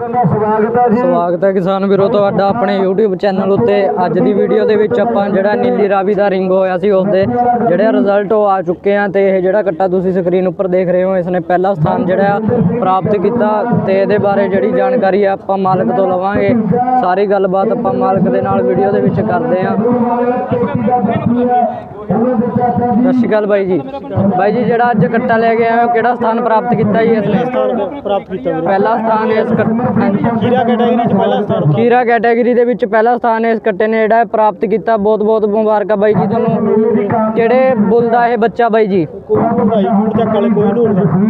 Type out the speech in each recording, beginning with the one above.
ਸਵਾਗਤ ਹੈ ਕਿਸਾਨ ਵੀਰੋ, ਤੁਹਾਡਾ ਆਪਣੇ YouTube ਚੈਨਲ ਉੱਤੇ ਅੱਜ ਦੀ ਵੀਡੀਓ ਦੇ ਵਿੱਚ ਆਪਾਂ ਜਿਹੜਾ ਨੀਲੀ ਰਾਵੀ ਦਾ ਰਿੰਗ ਹੋਇਆ ਸੀ, ਉਸਦੇ ਜਿਹੜੇ ਰਿਜ਼ਲਟ ਉਹ ਆ ਚੁੱਕੇ ਆ ਤੇ ਇਹ ਜਿਹੜਾ ਕੱਟਾ ਤੁਸੀਂ ਸਕਰੀਨ ਉੱਪਰ ਦੇਖ ਰਹੇ ਹੋ ਇਸ ਨੇ ਪਹਿਲਾ ਸਥਾਨ ਜਿਹੜਾ ਆ ਪ੍ਰਾਪਤ ਕੀਤਾ ਤੇ ਇਹਦੇ ਬਾਰੇ ਜਿਹੜੀ ਜਾਣਕਾਰੀ ਆ ਆਪਾਂ ਮਾਲਕ ਤੋਂ ਲਵਾਂਗੇ। ਸਾਰੀ ਗੱਲਬਾਤ ਆਪਾਂ ਮਾਲਕ ਦੇ ਨਾਲ ਵੀਡੀਓ ਦੇ ਵਿੱਚ ਕਰਦੇ ਆ। ਸਤਿ ਸ਼੍ਰੀ ਅਕਾਲ ਬਾਈ ਜੀ। ਬਾਈ ਜੀ ਜਿਹੜਾ ਅੱਜ ਕੱਟਾ ਲੈ ਕੇ ਆਏ ਹੋ ਕਿਹੜਾ ਸਥਾਨ ਪ੍ਰਾਪਤ ਕੀਤਾ ਜੀ ਇਸ ਸਥਾਨ ਪ੍ਰਾਪਤ ਕੀਤਾ ਵੀਰੇ। ਪਹਿਲਾ ਸਥਾਨ ਇਸ ਖੀਰਾ ਕੈਟਾਗਰੀ ਚ ਪਹਿਲਾ ਸਥਾਨ ਖੀਰਾ ਕੈਟਾਗਰੀ ਦੇ ਵਿੱਚ ਪਹਿਲਾ ਸਥਾਨ ਇਸ ਕੱਟੇ ਨੇ ਜਿਹੜਾ ਪ੍ਰਾਪਤ ਕੀਤਾ। ਬਹੁਤ ਬਹੁਤ ਮੁਬਾਰਕਾਂ ਬਾਈ ਜੀ ਤੁਹਾਨੂੰ। ਕਿਹੜੇ ਬੁੱਲ ਦਾ ਇਹ ਬੱਚਾ ਬਾਈ ਜੀ? ਕੋਈ ਕੋਈ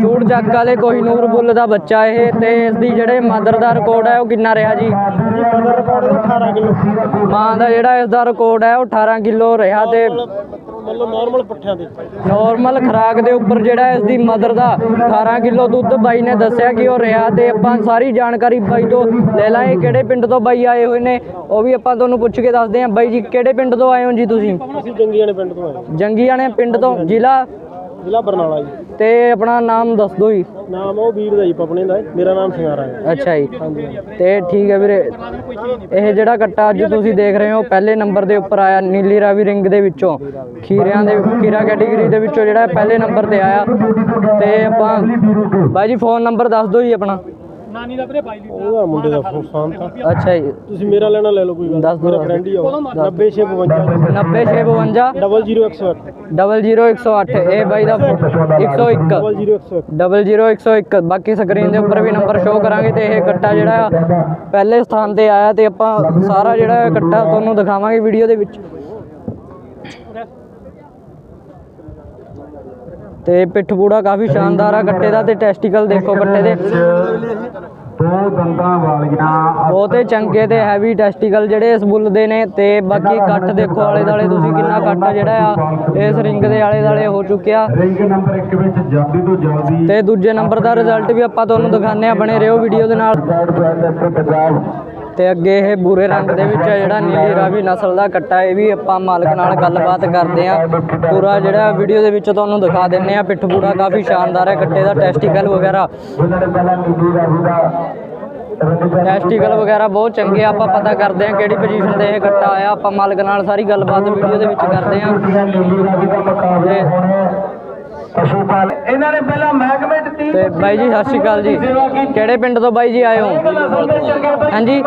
ਚੂੜ ਜੱਗ ਵਾਲੇ ਕੋਹੀਨੂਰ ਬੁੱਲ ਦਾ ਬੱਚਾ ਇਹ ਤੇ ਇਸ ਦੀ ਜਿਹੜੇ ਮਦਰ ਦਾ ਰਿਕਾਰਡ ਹੈ ਉਹ ਕਿੰਨਾ ਰਿਹਾ ਜੀ? ਮਦਰ ਰਿਕਾਰਡ ਦਾ 18 ਕਿਲੋ। ਮਾਂ ਦਾ ਜਿਹੜਾ ਇਸ ਦਾ ਰਿਕਾਰਡ ਹੈ ਉਹ 18 ਕਿਲੋ ਰਿਹਾ ਤੇ ਮਤਲਬ ਨਾਰਮਲ ਪੱਠਿਆਂ ਦੇ। ਨਾਰਮਲ ਖਰਾਕ ਦੇ ਉੱਪਰ ਜਿਹੜਾ ਇਸ ਦੀ ਮਦਰ ਦਾ 18 ਕਿਲੋ ਦੁੱਧ ਬਾਈ ਨੇ ਦੱਸਿਆ ਕਿ ਉਹ ਰਿਹਾ ਤੇ ਆਪਾਂ ਸਾਰੀ ਜਾਣਕਾਰੀ ਬਾਈ ਤੋਂ ਲੈ ਲਾਂਗੇ ਕਿਹੜੇ ਪਿੰਡ ਤੋਂ ਬਾਈ ਆਏ ਹੋਏ ਨੇ ਉਹ ਵੀ ਆਪਾਂ ਤੁਹਾਨੂੰ ਪੁੱਛ ਕੇ ਦੱਸਦੇ ਹਾਂ। ਬਾਈ ਜੀ ਕਿਹੜੇ ਪਿੰਡ ਤੋਂ ਆਏ ਹੋ ਜੀ ਤੁਸੀਂ? ਅਸੀਂ ਜੰਗੀਆਂ ਨੇ ਪਿੰਡ ਤੋਂ ਆਏ ਜੰਗੀਆਣੇ ਪਿੰਡ ਤੋਂ ਜ਼ਿਲ੍ਹਾ ਜ਼ਿਲ੍ਹਾ ਬਰਨਾਲਾ ਜੀ। ਤੇ ਆਪਣਾ ਨਾਮ ਦੱਸ ਦਿਓ ਜੀ। ਨਾਮ ਉਹ ਵੀਰ ਦਾ ਜੀ ਪਪਨੇ ਦਾ। ਮੇਰਾ ਨਾਮ ਸਿੰਘਾਰਾ ਹੈ। ਅੱਛਾ ਜੀ। ਤੇ ਠੀਕ ਹੈ ਵੀਰੇ ਇਹ ਜਿਹੜਾ ਕੱਟਾ ਅੱਜ ਤੁਸੀਂ ਦੇਖ ਰਹੇ ਹੋ ਪਹਿਲੇ ਨੰਬਰ ਦੇ ਉੱਪਰ ਆਇਆ ਨੀਲੀ ਰਾਵੀ ਰਿੰਗ ਦੇ ਵਿੱਚੋਂ। ਖੀਰਿਆਂ ਦੇ ਖੀਰਾ ਕੈਟਾਗਰੀ ਦੇ ਵਿੱਚੋਂ ਜਿਹੜਾ ਪਹਿਲੇ ਨੰਬਰ ਤੇ ਆਇਆ। ਤੇ ਆਪਾਂ ਬਾਈ ਜੀ ਫੋਨ ਨੰਬਰ ਦੱਸ ਦਿਓ ਜੀ ਆਪਣਾ। ਉਹਦਾ ਮੁੰਡੇ ਦਾ ਫੋਨ ਤਾਂ। ਅੱਛਾ ਜੀ। ਤੁਸੀਂ ਮੇਰਾ ਲੈਣਾ ਲੈ ਲਓ ਕੋਈ ਗੱਲ ਦੱਸ ਦਿਓ। ਮੇਰਾ ਫਰੈਂਡ ਹੀ ਆ ਉਹ। 90652 90652 00108 00108 ਇਹ ਬਾਈ ਦਾ 101 00108 00101 ਬਾਕੀ ਸਕਰੀਨ ਦੇ ਉੱਪਰ ਵੀ ਨੰਬਰ ਸ਼ੋਅ ਕਰਾਂਗੇ ਤੇ ਇਹ ਕੱਟਾ ਜਿਹੜਾ ਆ ਪਹਿਲੇ ਸਥਾਨ ਤੇ ਆਇਆ ਤੇ ਆਪਾਂ ਸਾਰਾ ਜਿਹੜਾ ਕੱਟਾ ਤੁਹਾਨੂੰ ਦਿਖਾਵਾਂਗੇ ਵੀਡੀਓ ਦੇ ਵਿੱਚ। ਤੇ ਪਿੱਠ ਪੂੜਾ ਕਾਫੀ ਸ਼ਾਨਦਾਰ ਆ ਕੱਟੇ ਦਾ ਤੇ ਟੈਸਟੀਕਲ ਦੇਖੋ ਕੱਟੇ ਦੇ। ਦੋ ਦੰਦਾਂ ਵਾਲੀਆਂ ਬਹੁਤੇ ਚੰਗੇ ਤੇ ਹੈਵੀ ਟੈਸਟੀਕਲ ਜਿਹੜੇ ਇਸ ਬੁੱਲ ਦੇ ਨੇ ਤੇ ਬਾਕੀ ਕੱਟ ਦੇਖੋ ਆਲੇ ਦਾਲੇ ਤੁਸੀਂ ਕਿੰਨਾ ਕੱਟ ਜਿਹੜਾ ਆ ਇਸ ਰਿੰਗ ਦੇ ਆਲੇ ਦਾਲੇ ਹੋ ਚੁੱਕਿਆ। ਰਿੰਗ ਨੰਬਰ 1 ਵਿੱਚ ਜਲਦੀ ਤੋਂ ਜਲਦੀ ਤੇ ਦੂਜੇ ਨੰਬਰ ਦਾ ਰਿਜ਼ਲਟ ਵੀ ਆਪਾਂ ਤੁਹਾਨੂੰ ਦਿਖਾਉਂਦੇ ਆ ਬਣੇ ਰਹੋ ਵੀਡੀਓ ਦੇ ਨਾਲ। ਪੰਜਾਬ ਤੇ ਅੱਗੇ ਇਹ ਬੂਰੇ ਰੰਗ ਦੇ ਵਿੱਚ ਜਿਹੜਾ ਨੀਲੀ ਰਾਵੀ ਨਸਲ ਦਾ ਕੱਟਾ, ਇਹ ਵੀ ਆਪਾਂ ਮਾਲਕ ਨਾਲ ਗੱਲਬਾਤ ਕਰਦੇ ਆ। ਪੂਰਾ ਜਿਹੜਾ ਵੀਡੀਓ ਦੇ ਵਿੱਚ ਤੁਹਾਨੂੰ ਦਿਖਾ ਦਿੰਨੇ ਆ, ਪਿੱਠ ਪੂੜਾ ਕਾਫੀ ਸ਼ਾਨਦਾਰ ਹੈ, ਕੱਟੇ ਦਾ ਟੈਸਟੀਕਲ ਵਗੈਰਾ। ਟੈਸਟੀਕਲ ਵਗੈਰਾ ਬਹੁਤ ਚੰਗੇ ਆ, ਆਪਾਂ ਪਤਾ ਕਰਦੇ ਆ ਕਿਹੜੀ ਪੋਜੀਸ਼ਨ ਤੇ ਇਹ ਕੱਟਾ ਆਇਆ, ਆਪਾਂ ਮਾਲਕ ਨਾਲ ਸਾਰੀ ਗੱਲਬਾਤ ਵੀਡੀਓ ਦੇ ਵਿੱਚ ਕਰਦੇ ਆ। ਪਸ਼ੂ ਪਾਲ ਇਹਨਾਂ ਨੇ ਪਹਿਲਾਂ ਮਹਿਕਮੇ ਚ ਤੀ ਤੇ ਬਾਈ ਜੀ ਸਤਿ ਸ਼੍ਰੀ ਅਕਾਲ ਜੀ। ਕਿਹੜੇ ਪਿੰਡ ਤੋਂ ਬਾਈ ਜੀ ਆਏ ਹੋ? ਹਾਂਜੀ।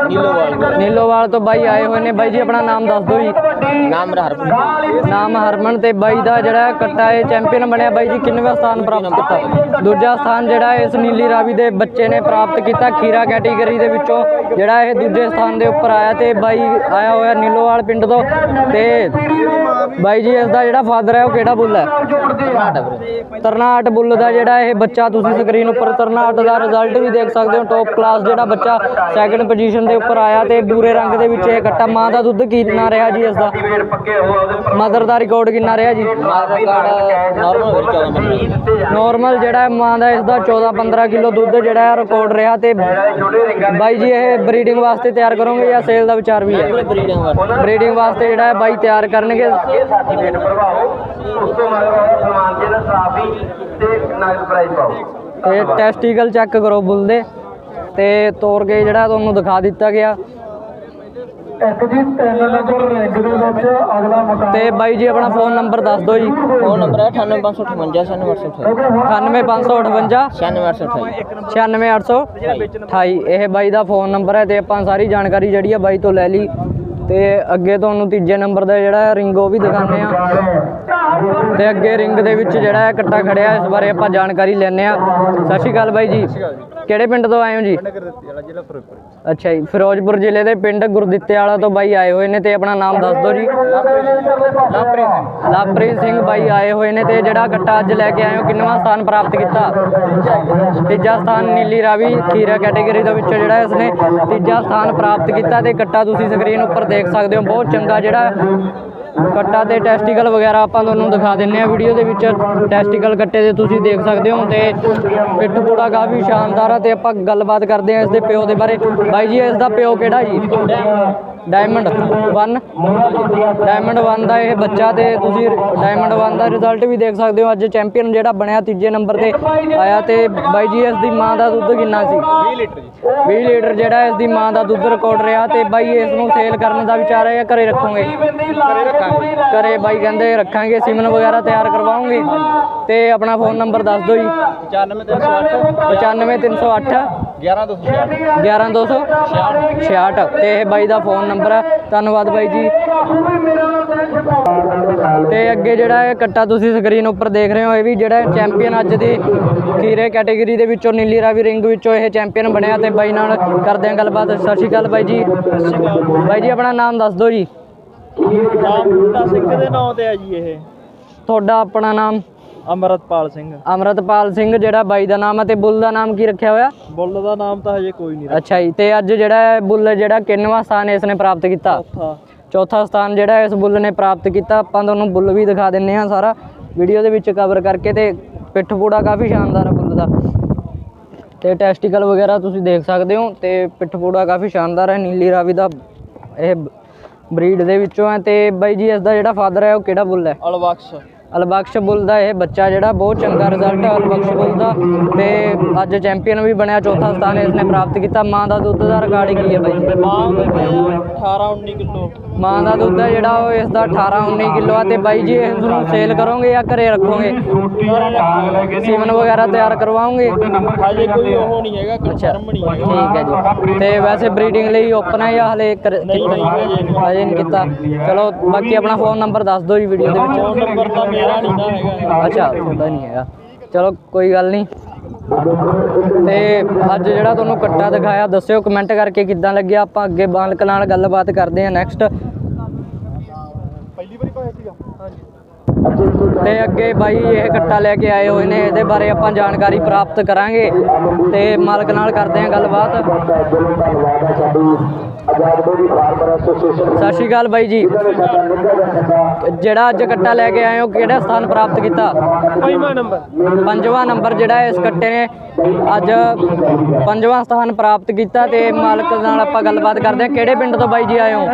ਨੀਲੋਵਾਲ ਤੋਂ। ਬਾਈ ਆਏ ਹੋਏ ਨੇ। ਬਾਈ ਜੀ ਆਪਣਾ ਨਾਮ ਦੱਸ ਦਿਓ ਜੀ। ਨਾਮ ਹਰਪ੍ਰੀਤ ਨਾਮ ਹਰਮਨ ਤੇ ਬਾਈ ਦਾ ਜਿਹੜਾ ਕੱਟਾ ਹੈ ਚੈਂਪੀਅਨ ਬਣਿਆ। ਬਾਈ ਜੀ ਕਿੰਨਵਾਂ ਸਥਾਨ ਪ੍ਰਾਪਤ ਕੀਤਾ। ਦੂਜਾ ਸਥਾਨ ਜਿਹੜਾ ਇਸ ਨੀਲੀ ਰਾਵੀ ਦੇ ਬੱਚੇ ਨੇ ਪ੍ਰਾਪਤ ਕੀਤਾ। ਖੀਰਾ ਕੈਟਾਗਰੀ ਦੇ ਵਿੱਚੋਂ ਜਿਹੜਾ ਇਹ ਦੂਜੇ ਸਥਾਨ ਦੇ ਉੱਪਰ ਆਇਆ ਤੇ ਬਾਈ ਆਇਆ ਹੋਇਆ ਨੀਲੋਵਾਲ ਪਿੰਡ ਤੋਂ। ਤੇ ਬਾਈ ਜੀ ਇਸ ਦਾ ਜਿਹੜਾ ਫਾਦਰ ਹੈ ਉਹ ਕਿਹੜਾ ਬੁੱਲ ਹੈ? ਤਰਨਾਟ ਬੁੱਲ ਦਾ ਜਿਹੜਾ ਇਹ ਬੱਚਾ ਤੁਸੀਂ ਸਕਰੀਨ ਉੱਪਰ ਤਰਨਾਟ ਦਾ ਰਿਜ਼ਲਟ ਵੀ ਦੇਖ ਸਕਦੇ ਹੋ ਟੌਪ ਕਲਾਸ ਜਿਹੜਾ ਬੱਚਾ ਸੈਕੰਡ ਪੋਜੀਸ਼ਨ ਦੇ ਉੱਪਰ ਆਇਆ ਤੇ ਬੂਰੇ ਰੰਗ ਦੇ ਵਿੱਚ ਇਹ ਕੱਟਾ ਮਾਂ ਦਾ ਦੁੱਧ ਕਿੰਨਾ ਰਿਹਾ ਜੀ ਇਸ ਦਾ? ਮਦਰ ਦਾ ਰਿਕਾਰਡ ਕਿੰਨਾ ਰਿਹਾ ਜੀ? ਨਾਰਮਲ ਜਿਹੜਾ ਮਾਂ ਦਾ ਇਸ ਦਾ 14 15 ਕਿਲੋ ਦੁੱਧ ਜਿਹੜਾ ਹੈ ਰਿਕਾਰਡ ਰਿਹਾ ਤੇ ਬਾਈ ਜੀ ਇਹ ਬਰੀਡਿੰਗ ਵਾਸਤੇ ਤਿਆਰ ਕਰੋਗੇ ਜਾਂ ਸੇਲ ਦਾ ਵਿਚਾਰ ਵੀ ਹੈ? ਬਰੀਡਿੰਗ ਵਾਸਤੇ ਜਿਹੜਾ ਹੈ ਬਾਈ ਤਿਆਰ ਕਰਨਗੇ। ਉਸ ਤੋਂ ਬਾਅਦ ਸਮਾਨ ਜਿਹੜਾ ਟਰਾਫੀ ਤੇ ਨਗਦ ਪ੍ਰਾਈਜ਼ ਪਾਓ। ਤੇ ਟੈਸਟੀਕਲ ਚੈੱਕ ਕਰੋ ਬੁੱਲ ਦੇ। ਤੇ ਤੋੜ ਕੇ ਜਿਹੜਾ ਤੁਹਾਨੂੰ ਦਿਖਾ ਦਿੱਤਾ ਗਿਆ। ਇੱਕ ਜੀ ਤਿੰਨ ਨੰਬਰ ਰੈਂਕ ਦੇ ਵਿੱਚ ਅਗਲਾ ਮੁਕਾਬਲਾ ਤੇ ਬਾਈ ਜੀ ਆਪਣਾ ਫੋਨ ਨੰਬਰ ਦੱਸ ਦਿਓ ਜੀ। ਫੋਨ ਨੰਬਰ ਹੈ 98558 98558 98558 96828 ਇਹ ਬਾਈ ਦਾ ਫੋਨ ਨੰਬਰ ਹੈ ਤੇ ਆਪਾਂ ਸਾਰੀ ਜਾਣਕਾਰੀ ਜਿਹੜੀ ਆ ਬਾਈ ਤੋਂ ਲੈ ਲਈ। ਤੇ ਅੱਗੇ ਤੁਹਾਨੂੰ ਤੀਜੇ ਨੰਬਰ ਦਾ ਜਿਹੜਾ ਰਿੰਗ ਉਹ ਵੀ ਦਿਖਾਉਂਦੇ ਆ ਤੇ ਅੱਗੇ ਰਿੰਗ ਦੇ ਵਿੱਚ ਜਿਹੜਾ ਹੈ ਕੱਟਾ ਖੜਿਆ, ਇਸ ਬਾਰੇ ਆਪਾਂ ਜਾਣਕਾਰੀ ਲੈਣੇ ਆ ਸਤਿ ਸ਼੍ਰੀ ਅਕਾਲ ਬਾਈ ਜੀ। ਕਿਹੜੇ ਪਿੰਡ ਤੋਂ ਆਏ ਹੋ ਜੀ? ਅੱਛਾ ਜੀ, ਫਿਰੋਜ਼ਪੁਰ ਜ਼ਿਲ੍ਹੇ ਦੇ ਪਿੰਡ ਗੁਰਦਿੱਤੇ ਵਾਲਾ ਤੋਂ ਬਾਈ ਆਏ ਹੋਏ ਨੇ ਤੇ ਆਪਣਾ ਨਾਮ ਦੱਸ ਦਿਓ ਜੀ। ਲਵਪ੍ਰੀਤ ਸਿੰਘ ਬਾਈ ਆਏ ਹੋਏ ਨੇ ਤੇ ਜਿਹੜਾ ਕੱਟਾ ਅੱਜ ਲੈ ਕੇ ਆਏ ਹੋ, ਕਿੰਨਵਾਂ ਸਥਾਨ ਪ੍ਰਾਪਤ ਕੀਤਾ? ਤੀਜਾ ਸਥਾਨ ਨੀਲੀ ਰਾਵੀ ਖੀਰਾ ਕੈਟਾਗਰੀ ਦੇ ਵਿੱਚੋਂ ਜਿਹੜਾ ਇਸਨੇ ਤੀਜਾ ਸਥਾਨ ਪ੍ਰਾਪਤ ਕੀਤਾ ਤੇ ਕੱਟਾ ਤੁਸੀਂ ਸਕਰੀਨ ਉੱਪਰ ਦੇਖ ਸਕਦੇ ਹੋ। ਬਹੁਤ ਚੰਗਾ ਜਿਹੜਾ ਕੱਟਾ ਤੇ ਟੈਸਟੀਕਲ ਵਗੈਰਾ ਆਪਾਂ ਤੁਹਾਨੂੰ ਦਿਖਾ ਦਿੰਨੇ ਆ ਵੀਡੀਓ ਦੇ ਵਿੱਚ। ਟੈਸਟੀਕਲ ਕੱਟੇ ਦੇ ਤੁਸੀਂ ਦੇਖ ਸਕਦੇ ਹੋ ਤੇ ਪਿੱਠ ਪੂੜਾ ਕਾਫੀ ਸ਼ਾਨਦਾਰ ਆ ਤੇ ਆਪਾਂ ਗੱਲਬਾਤ ਕਰਦੇ ਆ ਇਸ ਦੇ ਪਿਓ ਦੇ ਬਾਰੇ। ਬਾਈ ਜੀ, ਇਸ ਦਾ ਪਿਓ ਕਿਹੜਾ ਜੀ? ਡਾਇਮੰਡ 1 ਡਾਇਮੰਡ 1 ਦਾ ਇਹ ਬੱਚਾ ਤੇ ਤੁਸੀਂ ਡਾਇਮੰਡ 1 ਦਾ ਰਿਜ਼ਲਟ ਵੀ ਦੇਖ ਸਕਦੇ ਹੋ। ਅੱਜ ਚੈਂਪੀਅਨ ਜਿਹੜਾ ਬਣਿਆ ਤੀਜੇ ਨੰਬਰ ਤੇ ਆਇਆ ਤੇ ਬਾਈ ਜੀ ਇਸ ਦੀ ਮਾਂ ਦਾ ਦੁੱਧ ਕਿੰਨਾ ਸੀ? 20 ਲੀਟਰ ਜੀ। 20 ਲੀਟਰ ਜਿਹੜਾ ਇਸ ਦੀ ਮਾਂ ਦਾ ਦੁੱਧ ਰਿਕਾਰਡ ਰਿਹਾ ਤੇ ਬਾਈ ਇਸ ਨੂੰ ਸੇਲ ਕਰਨ ਦਾ ਵਿਚਾਰ ਹੈ ਜਾਂ ਘਰੇ ਰੱਖੋਗੇ? ਘਰੇ ਬਾਈ ਕਹਿੰਦੇ ਰੱਖਾਂਗੇ ਸਿਮਨ ਵਗੈਰਾ ਤਿਆਰ ਕਰਵਾਉਂਗੇ। ਤੇ ਆਪਣਾ ਫੋਨ ਨੰਬਰ ਦੱਸ ਦਿਓ ਜੀ। 95308 95308 11266 11266 ਤੇ ਇਹ ਬਾਈ ਦਾ ਫੋਨ ਨੰਬਰ ਹੈ। ਧੰਨਵਾਦ ਬਾਈ ਜੀ। ਤੇ ਅੱਗੇ ਜਿਹੜਾ ਇਹ ਕੱਟਾ ਤੁਸੀਂ ਸਕਰੀਨ ਉੱਪਰ ਦੇਖ ਰਹੇ ਹੋ ਇਹ ਵੀ ਜਿਹੜਾ ਚੈਂਪੀਅਨ ਅੱਜ ਦੀ ਖੀਰੇ ਕੈਟਾਗਰੀ ਦੇ ਵਿੱਚੋਂ ਨੀਲੀ ਰਾਵੀ ਰਿੰਗ ਵਿੱਚੋਂ ਇਹ ਚੈਂਪੀਅਨ ਬਣਿਆ ਤੇ ਬਾਈ ਨਾਲ ਕਰਦੇ ਹਾਂ ਗੱਲਬਾਤ। ਸਤਿ ਸ਼੍ਰੀ ਅਕਾਲ ਬਾਈ ਜੀ। ਬਾਈ ਜੀ ਆਪਣਾ ਨਾਮ ਦੱਸ ਦਿਓ ਜੀ। ਨਾਮ ਬੁੱਢਾ ਸਿੰਘ ਦੇ ਨਾਂ ਤੇ ਆ ਜੀ ਇਹ। ਤੁਹਾਡਾ ਆਪਣਾ ਨਾਮ? ਅਮਰਤਪਾਲ ਸਿੰਘ। ਅਮਰਤਪਾਲ ਸਿੰਘ ਜਿਹੜਾ ਬਾਈ ਦਾ ਨਾਮ ਹੈ ਤੇ ਬੁੱਲ ਦਾ ਨਾਮ ਕੀ ਰੱਖਿਆ ਹੋਇਆ? ਬੁੱਲ ਦਾ ਨਾਮ ਤਾਂ ਹਜੇ ਕੋਈ ਨਹੀਂ ਅੱਛਾ ਜੀ ਤੇ ਅੱਜ ਜਿਹੜਾ ਬੁੱਲ ਜਿਹੜਾ ਕਿੰਨਵਾਂ ਸਥਾਨ ਇਸ ਨੇ ਪ੍ਰਾਪਤ ਕੀਤਾ? ਚੌਥਾ। ਸਥਾਨ ਜਿਹੜਾ ਇਸ ਬੁੱਲ ਨੇ ਪ੍ਰਾਪਤ ਕੀਤਾ। ਆਪਾਂ ਤੁਹਾਨੂੰ ਬੁੱਲ ਵੀ ਦਿਖਾ ਦਿੰਨੇ ਆ ਸਾਰਾ। ਵੀਡੀਓ ਦੇ ਵਿੱਚ ਕਵਰ ਕਰਕੇ ਤੇ ਪਿੱਠ ਪੂੜਾ ਕਾਫੀ ਸ਼ਾਨਦਾਰ ਹੈ ਬੁੱਲ ਦਾ। ਤੇ ਟੈਸਟੀਕਲ ਵਗੈਰਾ ਤੁਸੀਂ ਦੇਖ ਸਕਦੇ ਹੋ ਤੇ ਪਿੱਠ ਪੂੜਾ ਕਾਫੀ ਸ਼ਾਨਦਾਰ ਹੈ। ਨੀਲੀ ਰਾਵੀ ਦਾ ਇਹ ਬਰੀਡ ਦੇ ਵਿੱਚੋਂ ਹੈ ਤੇ ਬਾਈ ਜੀ ਇਸ ਦਾ ਜਿਹੜਾ ਫਾਦਰ ਹੈ ਉਹ ਕਿਹੜਾ ਬੁੱਲ ਹੈ? ਅਲਬਖਸ਼ ਅਲਬਖਸ਼ ਬੁੱਲ ਦਾ ਇਹ ਬੱਚਾ ਜਿਹੜਾ ਬਹੁਤ ਚੰਗਾ ਰਿਜ਼ਲਟ ਹੈ ਅਲਬਖਸ਼ ਬੁੱਲ ਦਾ ਤੇ ਅੱਜ ਚੈਂਪੀਅਨ ਵੀ ਬਣਿਆ ਚੌਥਾ ਸਥਾਨ ਇਸ ਨੇ ਪ੍ਰਾਪਤ ਕੀਤਾ। ਮਾਂ ਦਾ ਦੁੱਧ ਦਾ ਰਿਕਾਰਡ ਕੀ ਹੈ ਬਾਈ? ਜੀ ਮਾਂ ਦੇ 18 19 ਕਿਲੋ ਮਾਂ ਦਾ ਦੁੱਧ ਹੈ ਜਿਹੜਾ ਉਹ ਇਸ ਦਾ 18 19 ਕਿਲੋ ਆ ਤੇ ਬਾਈ ਜੀ ਇਸ ਨੂੰ ਸੇਲ ਕਰੋਗੇ ਜਾਂ ਘਰੇ ਰੱਖੋਗੇ? ਸੀਮਨ ਵਗੈਰਾ ਤਿਆਰ ਕਰਵਾਓਗੇ? ਹਜੇ ਕੋਈ ਉਹ ਨਹੀਂ ਹੈਗਾ ਕਨਫਰਮ ਨਹੀਂ ਠੀਕ ਹੈ ਜੀ। ਤੇ ਵੈਸੇ ਬਰੀਡਿੰਗ ਲਈ ਓਪਨ ਹੈ ਜਾਂ ਹਲੇ ਕਰ- ਨਹੀਂ, ਹਜੇ ਨਹੀਂ। ਹਜੇ ਨਹੀਂ ਕੀਤਾ। ਚਲੋ ਬਾਕੀ ਆਪਣਾ ਫੋਨ ਨੰਬਰ ਦੱਸ ਦਿਓ ਜੀ ਵੀਡੀਓ ਦੇ ਵਿੱਚ। ਫੋਨ ਨੰਬਰ ਤਾਂ ਹੈਗਾ ਅੱਛਾ ਤੁਹਾਡਾ ਨਹੀਂ ਹੈਗਾ। ਚਲੋ ਕੋਈ ਗੱਲ ਨਹੀਂ। ਤੇ ਅੱਜ ਜਿਹੜਾ ਤੁਹਾਨੂੰ ਕੱਟਾ ਦਿਖਾਇਆ ਦੱਸਿਓ ਕਮੈਂਟ ਕਰਕੇ ਕਿੱਦਾਂ ਲੱਗਿਆ। ਆਪਾਂ ਅੱਗੇ ਬਾਲਕ ਨਾਲ ਗੱਲਬਾਤ ਕਰਦੇ ਹਾਂ ਨੈਕਸਟ ਤੇ ਅੱਗੇ ਬਾਈ ਇਹ ਕੱਟਾ ਲੈ ਕੇ ਆਏ ਹੋਏ ਨੇ। ਇਹਦੇ ਬਾਰੇ ਆਪਾਂ ਜਾਣਕਾਰੀ ਪ੍ਰਾਪਤ ਕਰਾਂਗੇ। ਤੇ ਮਾਲਕ ਨਾਲ ਕਰਦੇ ਹਾਂ ਗੱਲਬਾਤ। ਸਤਿ ਸ਼੍ਰੀ ਅਕਾਲ ਬਾਈ ਜੀ। ਜਿਹੜਾ ਅੱਜ ਕੱਟਾ ਲੈ ਕੇ ਆਏ ਹੋ ਕਿਹੜਾ ਸਥਾਨ ਪ੍ਰਾਪਤ ਕੀਤਾ? ਪੰਜਵਾਂ ਨੰਬਰ। ਪੰਜਵਾਂ ਨੰਬਰ ਜਿਹੜਾ ਇਸ ਕੱਟੇ ਨੇ ਅੱਜ ਪੰਜਵਾਂ ਸਥਾਨ ਪ੍ਰਾਪਤ ਕੀਤਾ ਤੇ ਮਾਲਕ ਨਾਲ ਆਪਾਂ ਗੱਲਬਾਤ ਕਰਦੇ ਹਾਂ। ਕਿਹੜੇ ਪਿੰਡ ਤੋਂ ਬਾਈ ਜੀ ਆਏ ਹੋ?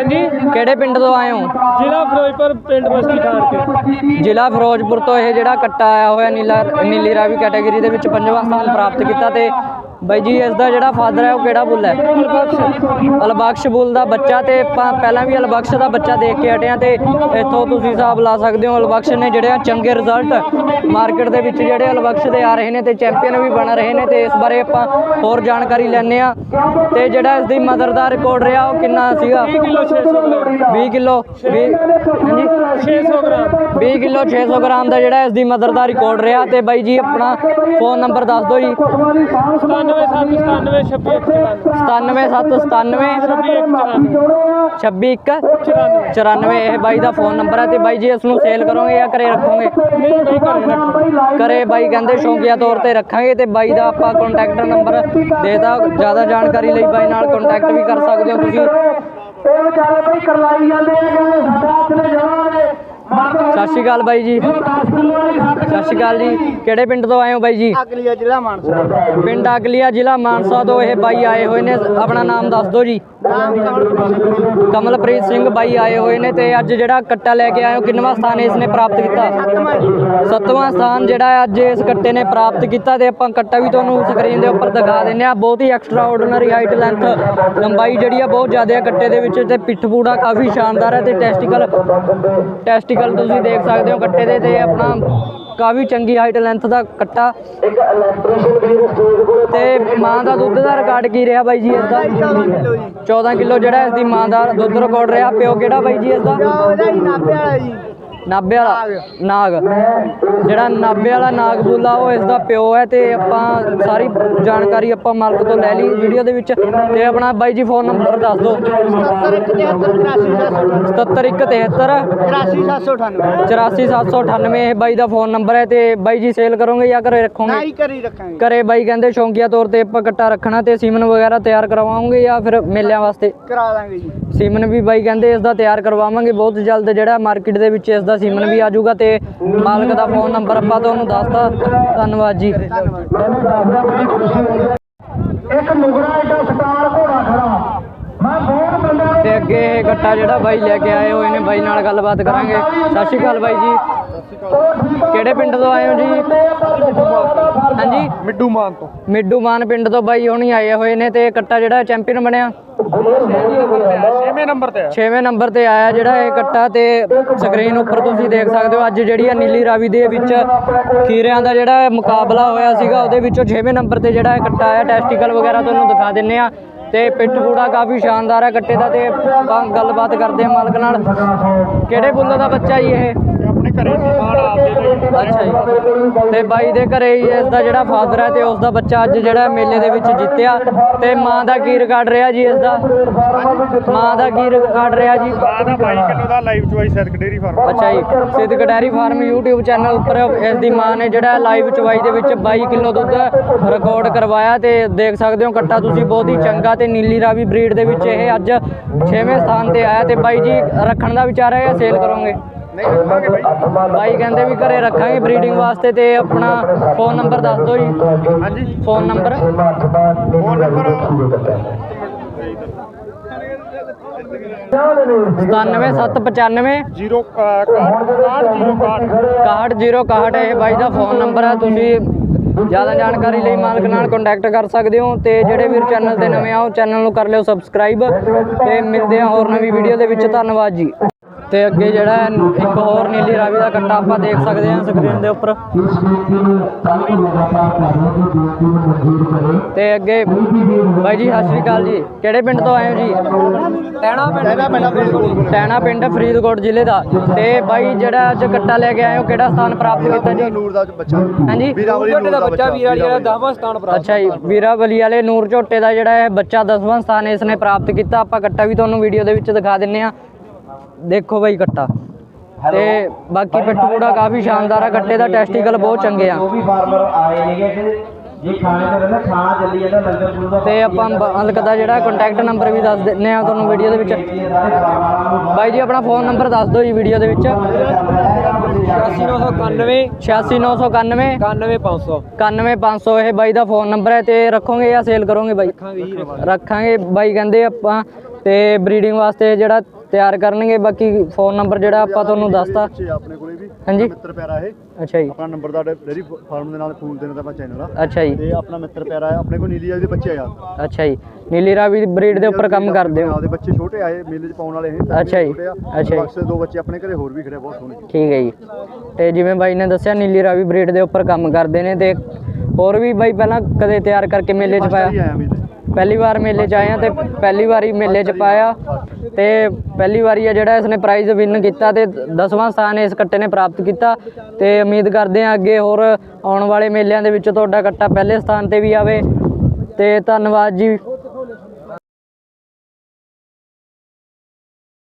ਕਿਹੜੇ ਪਿੰਡ ਤੋਂ ਆਏ ਹੋ? ਜ਼ਿਲ੍ਹਾ ਫਿਰੋਜ਼ਪੁਰ ਪਿੰਡ ਬਸਤੀ ਖਾਨ ਕੇ। ਜ਼ਿਲ੍ਹਾ ਫਿਰੋਜ਼ਪੁਰ ਤੋਂ ਇਹ ਜਿਹੜਾ ਕੱਟਾ ਆਇਆ ਹੋਇਆ ਨੀਲਾ ਨੀਲੀ ਰਾਵੀ ਕੈਟਾਗਰੀ ਦੇ ਵਿੱਚ ਪੰਜਵਾਂ ਸਥਾਨ ਪ੍ਰਾਪਤ ਕੀਤਾ ਤੇ ਬਾਈ ਜੀ ਇਸ ਦਾ ਜਿਹੜਾ ਫਾਦਰ ਹੈ ਉਹ ਕਿਹੜਾ ਬੁੱਲ ਹੈ? ਅਲਬਖਸ਼। ਬੁੱਲ ਦਾ ਬੱਚਾ ਤੇ ਆਪਾਂ ਪਹਿਲਾਂ ਵੀ ਅਲਬਖਸ਼ ਦਾ ਬੱਚਾ ਦੇਖ ਕੇ ਹਟੇ ਹਾਂ ਤੇ ਇੱਥੋਂ ਤੁਸੀਂ ਹਿਸਾਬ ਲਾ ਸਕਦੇ ਹੋ ਅਲਬਖਸ਼ ਨੇ ਜਿਹੜੇ ਚੰਗੇ ਰਿਜ਼ਲਟ ਮਾਰਕੀਟ ਦੇ ਵਿੱਚ ਜਿਹੜੇ ਅਲਬਖਸ਼ ਦੇ ਆ ਰਹੇ ਨੇ ਤੇ ਚੈਂਪੀਅਨ ਵੀ ਬਣ ਰਹੇ ਨੇ ਤੇ ਇਸ ਬਾਰੇ ਆਪਾਂ ਹੋਰ ਜਾਣਕਾਰੀ ਲੈਣੇ ਆ ਤੇ ਜਿਹੜਾ ਇਸ ਦੀ ਮਦਰ ਦਾ ਰਿਕਾਰਡ ਰਿਹਾ ਉਹ ਕਿੰਨਾ ਸੀਗਾ? 20 ਕਿਲੋ 600 ਗ੍ਰਾਮ। 20 ਕਿਲੋ 20 ਹਾਂਜੀ? 600 ਗ੍ਰਾਮ। 20 ਕਿਲੋ 600 ਗ੍ਰਾਮ ਦਾ ਜਿਹੜਾ ਇਸ ਦੀ ਮਦਰ ਦਾ ਰਿਕਾਰਡ ਰਿਹਾ ਤੇ ਬਾਈ ਜੀ ਆਪਣਾ ਫੋਨ ਨੰਬਰ ਦੱਸ ਦਿਓ ਜੀ। 97 97797 26194 94 ਇਹ ਬਾਈ ਦਾ ਫੋਨ ਨੰਬਰ ਹੈ ਤੇ ਬਾਈ ਜੀ ਇਸ ਨੂੰ ਸੇਲ ਕਰੋਗੇ ਜਾਂ ਘਰੇ ਰੱਖੋਗੇ? ਘਰੇ ਬਾਈ ਕਹਿੰਦੇ ਸ਼ੌਂਕੀਆ ਤੌਰ ਤੇ ਰੱਖਾਂਗੇ ਤੇ ਬਾਈ ਦਾ ਆਪਾਂ ਕੰਟੈਕਟ ਨੰਬਰ ਦੇਤਾ ਜ਼ਿਆਦਾ ਜਾਣਕਾਰੀ ਲਈ ਬਾਈ ਨਾਲ ਕੰਟੈਕਟ ਵੀ ਕਰ ਸਕਦੇ ਹੋ ਤੁਸੀਂ। ਬਈ ਕਰਲਾਈ ਜਾਂਦੇ ਆ ਕਿ ਸਾਡਾ ਹੱਥ ਨੇ ਜਾਵਾਂਗੇ। ਸਤਿ ਸ਼੍ਰੀ ਅਕਾਲ ਬਾਈ ਜੀ। ਸਤਿ ਸ਼੍ਰੀ ਅਕਾਲ ਜੀ। ਕਿਹੜੇ ਪਿੰਡ ਤੋਂ ਆਏ ਹੋ ਬਾਈ ਜੀ? ਅਗਲੀਆ ਜ਼ਿਲ੍ਹਾ ਮਾਨਸਾ। ਪਿੰਡ ਅਗਲੀਆ ਜ਼ਿਲ੍ਹਾ ਮਾਨਸਾ ਤੋਂ ਇਹ ਬਾਈ ਆਏ ਹੋਏ ਨੇ। ਆਪਣਾ ਨਾਮ ਦੱਸ ਦਿਓ ਜੀ। ਕਮਲਪ੍ਰੀਤ ਸਿੰਘ। ਬਾਈ ਆਏ ਹੋਏ ਨੇ ਤੇ ਅੱਜ ਜਿਹੜਾ ਕੱਟਾ ਲੈ ਕੇ ਆਏ ਹੋ ਕਿੰਨਵਾਂ ਸਥਾਨ ਇਸ ਨੇ ਪ੍ਰਾਪਤ ਕੀਤਾ? ਸੱਤਵਾਂ ਸਥਾਨ ਜਿਹੜਾ ਅੱਜ ਇਸ ਕੱਟੇ ਨੇ ਪ੍ਰਾਪਤ ਕੀਤਾ ਤੇ ਆਪਾਂ ਕੱਟਾ ਵੀ ਤੁਹਾਨੂੰ ਸਕਰੀਨ ਦੇ ਉੱਪਰ ਦਿਖਾ ਦਿੰਨੇ ਆ ਬਹੁਤ ਹੀ ਐਕਸਟਰਾ ਆਰਡੀਨਰੀ ਹਾਈਟ ਲੈਂਥ ਲੰਬਾਈ ਜਿਹੜੀ ਆ ਬਹੁਤ ਜ਼ਿਆਦਾ ਹੈ ਕੱਟੇ ਦੇ ਵਿੱਚ ਤੇ ਪਿੱਠ ਪੂੜਾ ਕਾਫੀ ਸ਼ਾਨਦਾਰ ਹੈ ਤੇ ਟੈਸਟੀਕਲ ਟੈਸਟੀਕਲ ਤੁਸੀਂ ਦੇਖ ਸਕਦੇ ਹੋ ਕੱਟੇ ਦੇ ਤੇ ਆਪਣਾ ਕਾਫੀ ਚੰਗੀ ਹਾਈਟ ਲੈਂਥ ਦਾ ਕੱਟਾ ਤੇ ਮਾਂ ਦਾ ਦੁੱਧ ਦਾ ਰਿਕਾਰਡ ਕੀ ਰਿਹਾ ਬਾਈ ਜੀ ਇਸ ਦਾ 14 ਕਿਲੋ ਜਿਹੜਾ ਇਸ ਦੀ ਮਾਂ ਦਾ ਦੁੱਧ ਰਿਕਾਰਡ ਰਿਹਾ। ਪਿਓ ਕਿਹੜਾ ਬਾਈ ਜੀ ਇਸ ਦਾ ਨਾਭੇ ਵਾਲਾ ਨਾਗ। ਜਿਹੜਾ ਨਾਭੇ ਵਾਲਾ ਨਾਗ ਬੁੱਲਾ ਉਹ ਇਸ ਦਾ ਪਿਓ ਹੈ ਤੇ ਆਪਾਂ ਸਾਰੀ ਜਾਣਕਾਰੀ ਆਪਾਂ ਮਾਲਕ ਤੋਂ ਲੈ ਲਈ ਵੀਡੀਓ ਦੇ ਵਿੱਚ। ਤੇ ਆਪਣਾ ਬਾਈ ਜੀ ਫੋਨ ਨੰਬਰ ਦੱਸ ਦਿਓ। 77173 84798 ਇਹ ਬਾਈ ਦਾ ਫੋਨ ਨੰਬਰ ਹੈ ਤੇ ਬਾਈ ਜੀ ਸੇਲ ਕਰੋਗੇ ਜਾਂ ਘਰੇ ਰੱਖੋਗੇ? ਕਰੀ ਰੱਖਾਂਗੇ। ਘਰੇ ਬਾਈ ਕਹਿੰਦੇ ਸ਼ੌਂਕੀਆ ਤੌਰ ਤੇ ਆਪਾਂ ਕੱਟਾ ਰੱਖਣਾ ਤੇ ਸੀਮਨ ਵਗੈਰਾ ਤਿਆਰ ਕਰਵਾਉਂਗੇ ਜਾਂ ਫਿਰ ਮੇਲਿਆਂ ਵਾਸਤੇ? ਕਰਾ ਦਾਂਗੇ ਜੀ। ਸੀਮਨ ਵੀ ਬਾਈ ਕਹਿੰਦੇ ਇਸ ਦਾ ਤਿਆਰ ਕਰਵਾਵਾਂਗੇ। ਬਹੁਤ ਜਲਦ ਜਿਹੜਾ ਮਾਰਕੀਟ ਦੇ ਵਿੱਚ ਇਸ ਦਾ ਸੀਮਨ ਵੀ ਆ ਜਾਊਗਾ ਤੇ ਮਾਲਕ ਦਾ ਫੋਨ ਨੰਬਰ ਆਪਾਂ ਤੁਹਾਨੂੰ ਦੱਸਤਾ। ਧੰਨਵਾਦ ਜੀ। ਇੱਕ ਮੁਗਰਾ ਐਡਾ ਸਟਾਰ ਘੋੜਾ ਖੜਾ। ਮੈਂ ਬਹੁਤ ਬੰਦਿਆਂ ਨੂੰ ਤੇ ਅੱਗੇ ਇਹ ਗੱਟਾ ਜਿਹੜਾ ਬਾਈ ਲੈ ਕੇ ਆਏ ਹੋਏ ਨੇ ਬਾਈ ਨਾਲ ਗੱਲਬਾਤ ਕਰਾਂਗੇ। ਸਤਿ ਸ਼੍ਰੀ ਅਕਾਲ ਬਾਈ ਜੀ। ਕਿਹੜੇ ਪਿੰਡ ਤੋਂ ਆਏ ਹੋ ਜੀ? ਹਾਂਜੀ। ਮਿੱਡੂ ਮਾਨ ਤੋਂ। ਮਿੱਡੂ ਮਾਨ ਪਿੰਡ ਤੋਂ ਬਾਈ ਹੁਣੀ ਆਏ ਹੋਏ ਨੇ ਤੇ ਕੱਟਾ ਜਿਹੜਾ ਚੈਂਪੀਅਨ ਬਣਿਆ। 6ਵੇਂ ਨੰਬਰ ਤੇ 6ਵੇਂ ਨੰਬਰ ਤੇ ਆਇਆ ਜਿਹੜਾ ਇਹ ਕੱਟਾ ਤੇ ਸਕਰੀਨ ਉੱਪਰ ਤੁਸੀਂ ਦੇਖ ਸਕਦੇ ਹੋ ਅੱਜ ਜਿਹੜੀ ਆ ਨੀਲੀ ਰਾਵੀ ਦੇ ਵਿੱਚ ਖੀਰਿਆਂ ਦਾ ਜਿਹੜਾ ਮੁਕਾਬਲਾ ਹੋਇਆ ਸੀਗਾ ਉਹਦੇ ਵਿੱਚੋਂ 6ਵੇਂ ਨੰਬਰ ਤੇ ਜਿਹੜਾ ਇਹ ਕੱਟਾ ਆਇਆ। ਟੈਸਟੀਕਲ ਵਗੈਰਾ ਤੁਹਾਨੂੰ ਦਿਖਾ ਦਿੰਨੇ ਆ। ਤੇ ਪਿੱਠ ਪੂੜਾ ਕਾਫੀ ਸ਼ਾਨਦਾਰ ਹੈ ਕੱਟੇ ਦਾ ਤੇ ਗੱਲਬਾਤ ਕਰਦੇ ਆ ਮਾਲਕ ਨਾਲ। ਕਿਹੜੇ ਬੁੱਲ ਦਾ ਬੱਚਾ ਜੀ ਇਹ? ਆਪਣੇ ਘਰੇ ਮਾਨ ਆਪਦੇ ਲਈ ਅੱਛਾ ਜੀ। ਤੇ ਬਾਈ ਦੇ ਘਰੇ ਹੀ ਇਸ ਦਾ ਜਿਹੜਾ ਫਾਦਰ ਹੈ ਤੇ ਉਸ ਦਾ ਬੱਚਾ ਅੱਜ ਜਿਹੜਾ ਮੇਲੇ ਦੇ ਵਿੱਚ ਜਿੱਤਿਆ। ਤੇ ਮਾਂ ਦਾ ਕੀ ਰਿਕਾਰਡ ਰਿਹਾ ਜੀ ਇਸ ਦਾ ਮਾਂ ਦਾ ਕੀ ਰਿਕਾਰਡ ਰਿਹਾ ਜੀ? ਮਾਂ ਦਾ 22 ਕਿਲੋ ਦਾ ਲਾਈਵ ਚੁਆਈ ਸੈਦਕ ਡੇਰੀ ਫਾਰਮ ਅੱਛਾ ਜੀ। Sidhak dairy farm YouTube channel ਉੱਪਰ ਇਸ ਦੀ ਮਾਂ ਨੇ ਜਿਹੜਾ ਲਾਈਵ ਚਵਾਈ ਦੇ ਵਿੱਚ 22 ਕਿਲੋ ਦੁੱਧ ਰਿਕਾਰਡ ਕਰਵਾਇਆ ਤੇ ਦੇਖ ਸਕਦੇ ਹੋ ਕੱਟਾ ਤੁਸੀਂ ਬਹੁਤ ਹੀ ਚੰਗਾ ਤੇ ਨੀਲੀ ਰਾਵੀ ਬਰੀਡ ਦੇ ਵਿੱਚ ਇਹ ਅੱਜ 6ਵੇਂ ਸਥਾਨ ਤੇ ਆਇਆ ਤੇ ਬਾਈ ਜੀ ਰੱਖਣ ਦਾ ਵਿਚਾਰ ਹੈ ਜਾਂ ਸੇਲ ਕਰੋਗੇ? ਬਾਈ। ਕਹਿੰਦੇ ਵੀ ਘਰੇ ਰੱਖਾਂਗੇ ਬਰੀਡਿੰਗ ਵਾਸਤੇ ਤੇ ਆਪਣਾ ਫੋਨ ਨੰਬਰ ਦੱਸ ਦਿਓ ਜੀ। ਹਾਂਜੀ। ਫੋਨ ਨੰਬਰ ਫੋਨ ਨੰਬਰ 97795 0 61 6161 ਇਹ ਬਾਈ ਦਾ ਫੋਨ ਨੰਬਰ ਹੈ। ਤੁਸੀਂ ਜ਼ਿਆਦਾ ਜਾਣਕਾਰੀ ਲਈ ਮਾਲਕ ਨਾਲ ਕੰਟੈਕਟ ਕਰ ਸਕਦੇ ਹੋ ਤੇ ਜਿਹੜੇ ਵੀਰ ਚੈਨਲ ਤੇ ਨਵੇਂ ਆਓ ਚੈਨਲ ਨੂੰ ਕਰ ਲਿਓ ਸਬਸਕ੍ਰਾਈਬ ਤੇ ਮਿਲਦੇ ਹਾਂ ਹੋਰ ਨਵੀਂ ਵੀਡੀਓ ਦੇ ਵਿੱਚ। ਧੰਨਵਾਦ ਜੀ। ਤੇ ਅੱਗੇ ਜਿਹੜਾ ਹੈ ਇੱਕ ਹੋਰ ਨੀਲੀ ਰਾਵੀ ਦਾ ਕੱਟਾ ਆਪਾਂ ਦੇਖ ਸਕਦੇ ਹਾਂ ਸਕਰੀਨ ਦੇ ਉੱਪਰ। ਤੇ ਅੱਗੇ ਬਾਈ ਜੀ ਸਤਿ ਸ਼੍ਰੀ ਅਕਾਲ ਜੀ। ਕਿਹੜੇ ਪਿੰਡ ਤੋਂ ਆਏ ਹੋ ਜੀ? ਟੈਣਾ ਪਿੰਡ ਟੈਣਾ ਪਿੰਡ ਫਰੀਦਕੋਟ ਜ਼ਿਲ੍ਹੇ ਦਾ। ਤੇ ਬਾਈ ਜਿਹੜਾ ਅੱਜ ਕੱਟਾ ਲੈ ਕੇ ਆਏ ਹੋ ਕਿਹੜਾ ਸਥਾਨ ਪ੍ਰਾਪਤ ਕੀਤਾ ਜੀ? ਨੂਰ ਦਾ ਬੱਚਾ। ਹਾਂਜੀ? ਵੀਰਾਵਲੀ ਨੂਰ ਦਾ ਬੱਚਾ ਵੀਰਾਵਲੀ ਵਾਲਾ 10ਵਾਂ ਸਥਾਨ ਅੱਛਾ ਜੀ ਵੀਰਾਵਲੀ ਵਾਲੇ ਨੂਰ ਝੋਟੇ ਦਾ ਜਿਹੜਾ ਇਹ ਬੱਚਾ 10ਵਾਂ ਸਥਾਨ ਇਸ ਨੇ ਪ੍ਰਾਪਤ ਕੀਤਾ। ਆਪਾਂ ਕੱਟਾ ਵੀ ਤੁਹਾਨੂੰ ਵੀਡੀਓ ਦੇ ਵਿੱਚ ਦਿਖਾ ਦਿੰਨੇ ਆ ਦੇਖੋ ਬਾਈ ਕੱਟਾ ਤੇ ਬਾਕੀ ਪਿੱਠੂੜਾ ਕਾਫੀ ਸ਼ਾਨਦਾਰ ਆ ਕੱਟੇ ਦਾ ਟੈਸਟੀਕਲ ਬਹੁਤ ਚੰਗੇ ਆ। ਉਹ ਵੀ ਫਾਰਮਰ ਆਏ ਨੇਗੇ ਤੇ ਜੇ ਖਾਣੇ ਤੇ ਰਹਿੰਦਾ ਖਾਣਾ ਚੱਲੀ ਜਾਂਦਾ ਲੰਗਰ ਗੁਰੂ ਦਾ ਤੇ ਆਪਾਂ ਮਾਲਕ ਦਾ ਜਿਹੜਾ ਕੰਟੈਕਟ ਨੰਬਰ ਵੀ ਦੱਸ ਦਿੰਨੇ ਆ ਤੁਹਾਨੂੰ ਵੀਡੀਓ ਦੇ ਵਿੱਚ। ਬਾਈ ਜੀ ਆਪਣਾ ਫੋਨ ਨੰਬਰ ਦੱਸ ਦਿਓ ਜੀ ਵੀਡੀਓ ਦੇ ਵਿੱਚ। 8991 86991 91500 91500 ਇਹ ਬਾਈ ਦਾ ਫੋਨ ਨੰਬਰ ਹੈ ਤੇ ਰੱਖੋਗੇ ਜਾਂ ਸੇਲ ਕਰੋਗੇ ਬਾਈ? ਰੱਖਾਂਗੇ ਬਾਈ ਕਹਿੰਦੇ ਆਪਾਂ ਤੇ ਬਰੀਡਿੰਗ ਵਾਸਤੇ ਜਿਹੜਾ ਤਿਆਰ ਕਰਨਗੇ ਬਾਕੀ ਫੋਨ ਨੰਬਰ ਜਿਹੜਾ ਆਪਾਂ ਤੁਹਾਨੂੰ ਦੱਸਤਾ। ਆਪਣੇ ਕੋਲੇ ਵੀ ਹਾਂਜੀ। ਮਿੱਤਰ ਪਿਆਰਾ ਇਹ। ਅੱਛਾ ਜੀ। ਆਪਣਾ ਨੰਬਰ ਦਾ ਡੇਰੀ ਫਾਰਮ ਦੇ ਨਾਲ ਫੋਨ ਦੇਣਾ ਤਾਂ ਆਪਾਂ ਚੈਨਲ ਆ। ਅੱਛਾ ਜੀ। ਤੇ ਆਪਣਾ ਮਿੱਤਰ ਪਿਆਰਾ ਆਪਣੇ ਕੋਲ ਨੀਲੀ ਵਾਲੀ ਦੇ ਬੱਚੇ ਆ। ਅੱਛਾ ਜੀ। ਨੀਲੀ ਰਾਵੀ ਬਰੀਡ ਦੇ ਉੱਪਰ ਕੰਮ ਕਰਦੇ ਹੋ। ਆਪਦੇ ਬੱਚੇ ਛੋਟੇ ਆਏ ਮੇਲੇ 'ਚ ਪਾਉਣ ਵਾਲੇ ਇਹ ਅੱਛਾ ਜੀ। ਅੱਛਾ ਜੀ। ਬਕਸੇ ਦੋ ਬੱਚੇ ਆਪਣੇ ਘਰੇ ਹੋਰ ਵੀ ਖੜੇ ਬਹੁਤ ਸੋਹਣੇ। ਠੀਕ ਹੈ ਜੀ। ਤੇ ਜਿਵੇਂ ਬਾਈ ਨੇ ਦੱਸਿਆ ਨੀਲੀ ਰਾਵੀ ਬਰੀਡ ਦੇ ਉੱਪਰ ਕੰਮ ਕਰਦੇ ਨੇ ਤੇ ਹੋਰ ਵੀ ਬਾਈ ਪਹਿਲਾਂ ਕਦੇ ਤਿਆਰ ਕਰਕੇ ਮੇਲੇ 'ਚ ਪਾਇਆ? ਆਇਆ ਪਹਿਲੀ ਵਾਰ ਮੇਲੇ 'ਚ ਆਏ ਆ ਤੇ ਪਹਿਲੀ ਵਾਰੀ ਮੇਲੇ 'ਚ ਪਾਇਆ? ਤੇ ਪਹਿਲੀ ਵਾਰੀ ਆ ਜਿਹੜਾ ਇਸ ਨੇ ਪ੍ਰਾਈਜ਼ ਵਿਨ ਕੀਤਾ ਤੇ 10ਵਾਂ ਸਥਾਨ ਇਸ ਕੱਟੇ ਨੇ ਪ੍ਰਾਪਤ ਕੀਤਾ ਤੇ ਉਮੀਦ ਕਰਦੇ ਆ ਅੱਗੇ ਹੋਰ ਆਉਣ ਵਾਲੇ ਮੇਲਿਆਂ ਦੇ ਵਿੱਚ ਤੁਹਾਡਾ ਕੱਟਾ ਪਹਿਲੇ ਸਥਾਨ ਤੇ ਵੀ ਆਵੇ ਤੇ ਧੰਨਵਾਦ ਜੀ।